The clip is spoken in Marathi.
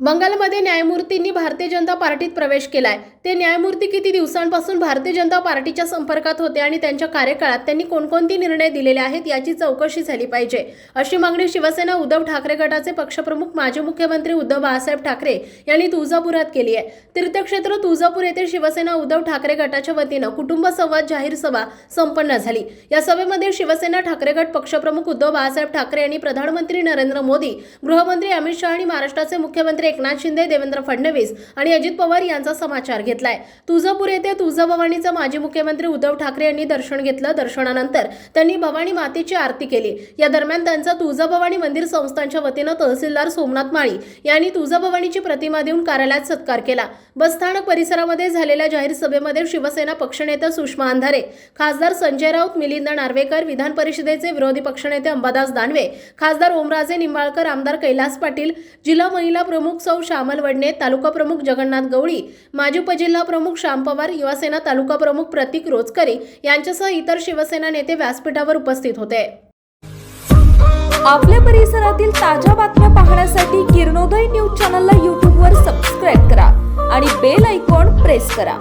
बंगालमध्ये न्यायमूर्तींनी भारतीय जनता पार्टीत प्रवेश केलाय. ते न्यायमूर्ती किती दिवसांपासून भारतीय जनता पार्टीच्या संपर्कात होते आणि त्यांच्या कार्यकाळात त्यांनी कोणकोणते निर्णय दिलेले आहेत याची चौकशी झाली पाहिजे. अशी मागणी शिवसेना उद्धव ठाकरे गटाचे पक्षप्रमुख माजी मुख्यमंत्री उद्धव बाळासाहेब ठाकरे यांनी तुळजापुरात केली आहे. तीर्थक्षेत्र तुळजापूर येथे शिवसेना उद्धव ठाकरे गटाच्या वतीनं कुटुंब संवाद जाहीर सभा संपन्न झाली. या सभेमध्ये शिवसेना ठाकरे गट पक्षप्रमुख उद्धव बाळासाहेब ठाकरे यांनी प्रधानमंत्री नरेंद्र मोदी गृहमंत्री अमित शहा आणि महाराष्ट्राचे मुख्यमंत्री एकनाथ शिंदे देवेंद्र फडणवीस आणि अजित पवार यांचा समाचार घेतलाय. तुळजापूर येथे तुळजाभवानीचं माजी मुख्यमंत्री उद्धव ठाकरे यांनी दर्शन घेतलं. दर्शनानंतर त्यांनी भवानी मातेची आरती केली. या दरम्यान त्यांचा तुळजाभवानी मंदिर संस्थांच्या वतीनं तहसीलदार सोमनाथ माळी यांनी तुळजाभवानीची प्रतिमा देऊन कार्यालयात सत्कार केला. बसस्थानक परिसरामध्ये झालेल्या जाहीर सभेमध्ये शिवसेना पक्षनेते सुषमा अंधारे खासदार संजय राऊत मिलिंद नार्वेकर विधान परिषदेचे विरोधी पक्षनेते अंबादास दानवे खासदार ओमराजे निंबाळकर आमदार कैलास पाटील जिल्हा महिला प्रमुख सौ श्यामल वडणे तालुका प्रमुख जगन्नाथ गवळी माजी उपजिल्हा प्रमुख श्याम पवार युवासेना तालुका प्रमुख प्रतीक रोजकरे यांच्यासह इतर शिवसेना नेते व्यासपीठावर उपस्थित होते. आपल्या परिसरातील ताज्या बातम्या पाहण्यासाठी किरणोदय न्यूज चॅनलला यूट्यूबवर सबस्क्राईब करा आणि बेल आयकॉन प्रेस करा.